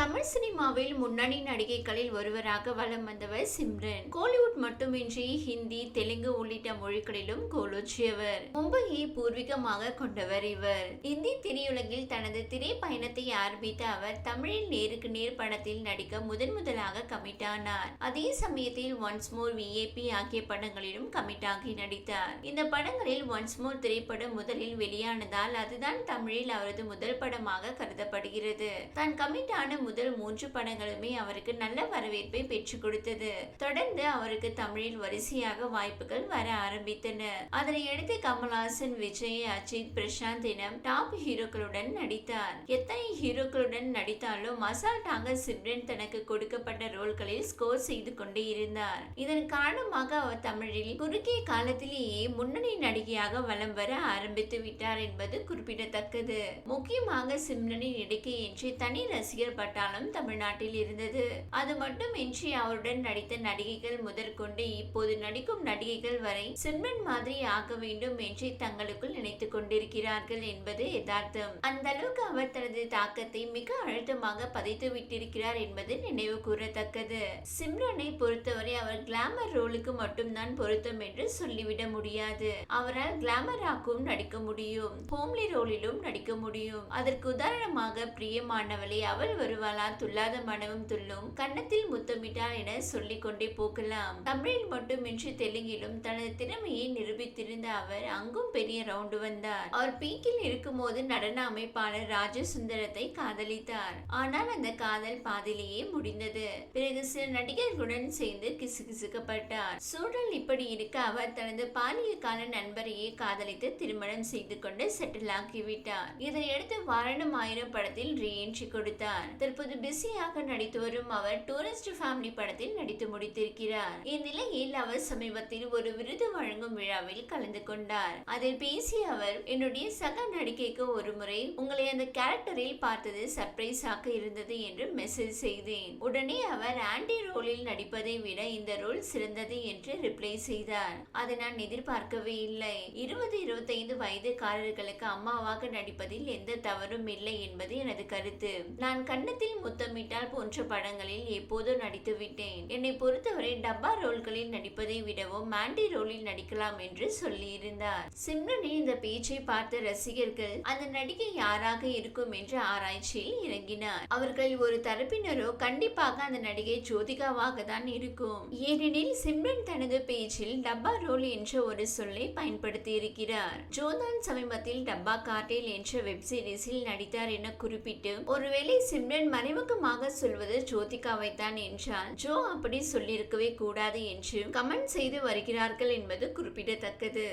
தமிழ் சினிமாவில் முன்னணி நடிகைகளில் ஒருவராக வலம் வந்தவர் சிம்ரன். கோலிவுட் மட்டுமின்றி ஹிந்தி தெலுங்கு உள்ளிட்ட மொழிகளிலும் கோலோச்சியவர். மும்பையை பூர்வீகமாக கொண்டவர் இவர். இந்தி திரையுலகில் தனது திரைப்பயணத்தை ஆரம்பித்த அவர் தமிழில் நேருக்கு நேர் படத்தில் நடிக்க முதன் முதலாக கமிட் ஆனார். அதே சமயத்தில் ஒன்ஸ் மோர் விஏபி ஆகிய படங்களிலும் கமிட் ஆகி நடித்தார். இந்த படங்களில் ஒன்ஸ் மோர் திரைப்படம் முதலில் வெளியானதால் அதுதான் தமிழில் அவரது முதல் படமாக கருதப்படுகிறது. தான் கமிட் ஆன முதல் மூன்று படங்களுமே அவருக்கு நல்ல வரவேற்பை பெற்றுக் கொடுத்தது. தொடர்ந்து அவருக்கு தமிழில் வரிசையாக வாய்ப்புகள் வர ஆரம்பித்தன. அதனையடுத்து கமல்ஹாசன் விஜய் அஜித் பிரசாந்த் என டாப் ஹீரோக்களுடன் நடித்தார். எத்தனை ஹீரோக்களுடன் நடித்தாலும் மசால் டாங்க சிம்ரன் தனக்கு கொடுக்கப்பட்ட ரோல்களில் ஸ்கோர் செய்து கொண்டே இருந்தார். இதன் காரணமாக அவர் தமிழில் குறுகிய காலத்திலேயே முன்னணி நடிகையாக வலம் வர ஆரம்பித்து விட்டார் என்பது குறிப்பிடத்தக்கது. முக்கியமாக சிம்ரனின் நடிகை என்று தனி ரசிகர் பட்டாளம் தமிழ்நாட்டில் இருந்தது. அது மட்டுமின்றி அவருடன் நடித்த நடிகைகள் முதற்கொண்டு இப்போது நடிக்கும் நடிகைகள் வரை சிம்ரன் மாதிரி ஆக வேண்டும் என்று தங்களுக்குள் நினைத்துக் கொண்டிருக்கிறார்கள் என்பது யதார்த்தம். அந்த அளவுக்கு அவர் தனது தாக்கத்தை மிக அழுத்தமாக பதித்து விட்டிருக்கிறார் என்பது நினைவு கூறத்தக்கது. சிம்ரனை பொறுத்தவரை அவர் கிளாமர் ரோலுக்கு மட்டும்தான் பொருத்தம் என்று சொல்லிவிட முடியாது. அவரால் கிளாமராகவும் நடிக்க முடியும். ஹோம்லி ரோலிலும் நடிக்க முடியும். அதற்கு உதாரணமாக பிரியமானவளை அவள் வருவாளா துள்ளாத மனமும் துள்ளும் கன்னத்தில் முத்தமிட்டாள் என சொல்லிக் கொண்டே போகலாம். தமிழில் மட்டுமின்றி தெலுங்கிலும் தனது திறமையை நிரூபித்திருந்த அவர் அங்கும் பெரிய ரவுண்டு வந்தார். அவர் பீக்கில் இருக்கும்போது நடன அமைப்பாளர் ராஜசுந்தரத்தை காதலித்தார். ஆனால் அந்த காதல் பாதிலேயே முடிந்தது. பிறகு சில நடிகர்களுடன் சேர்ந்து கிசுகிசுக்கப்பட்டார். சூழல் இப்படி இருக்க அவர் தனது பாலிய கால நண்பரையே காதலித்து திருமணம் செய்து கொண்டு செட்டில் ஆக்கிவிட்டார். இதையடுத்து வாரணம் ஆயிரம் படத்தில் ரீஎன்ட்ரி கொடுத்தார். தற்போது பிஸியாக நடித்து வரும் அவர் டூரிஸ்ட் ஃபேமிலி படத்தில் நடித்து முடித்திருக்கிறார். இந்நிலையில் அவர் சமீபத்தில் ஒரு விருது வழங்கும் விழாவில் கலந்து கொண்டார். அதில் பேசிய அவர் என்னுடைய சக நடிகைக்கு ஒரு முறை உங்களை அந்த கேரக்டரில் பார்த்தது சர்ப்ரைஸாக இருந்தது என்று மெசேஜ் செய்தேன். உடனே அவர் ஆண்டி ரோலில் நடிப்பதை விட இந்த ரோல் சிறந்தது என்று ரிப்ளை செய்தார். அதை நான் எதிர்பார்க்கவே இல்லை. இருபது இருபத்தைந்து வயதுக்காரர்களுக்கு அம்மாவாக நடிப்பதில் எந்த தவறும் இல்லை என்பது எனது கருத்து. நான் கன்னத்தில் முத்தமிட்டால் போன்ற படங்களில் எப்போதோ நடித்து விட்டேன். என்னை பொறுத்தவரை டப்பா ரோல்களில் நடிப்பதை விடவும் மாண்டி ரோலில் நடிக்கலாம் என்று சொல்லியிருந்தார். சிம்ரனின் இந்த பேச்சை பார்த்த ரசிகர்கள் அந்த நடிகை யாராக இருக்கும் என்று ஆராய்ச்சியில் இறங்கினார். அவர்கள் ஒரு தரப்பினரோ கண்டிப்பாக அந்த நடிகை ஜோதிகாவாக தான் இருக்கும். ஏனெனில் சிம்ரன் தனது பேச்சில் டப்பா ரோல் என்ற ஒரு சொல்லை பயன்படுத்தி இருக்கிறார் ஜோதான் சமீபத்தில் டப்பா கார்டேல் என்ற வெப் சீரிஸில் நடித்தார் என குறிப்பிட்டு ஒருவேளை சிம்ரன் மறைமுகமாக சொல்வது ஜோதிகாவை தான் என்றால் ஜோ அப்படி சொல்லியிருக்கவே கூடாது என்று கமெண்ட் செய்து வருகிறார்கள் என்பது குறிப்பிடத்தக்கது.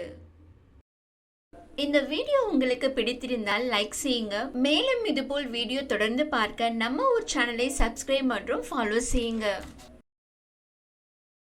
இந்த வீடியோ உங்களுக்கு பிடித்திருந்தால் லைக் செய்யுங்க. மேலும் இதுபோல் வீடியோ தொடர்ந்து பார்க்க நம்ம ஒரு சேனலை சப்ஸ்கிரைப் மற்றும் ஃபாலோ செய்யுங்க.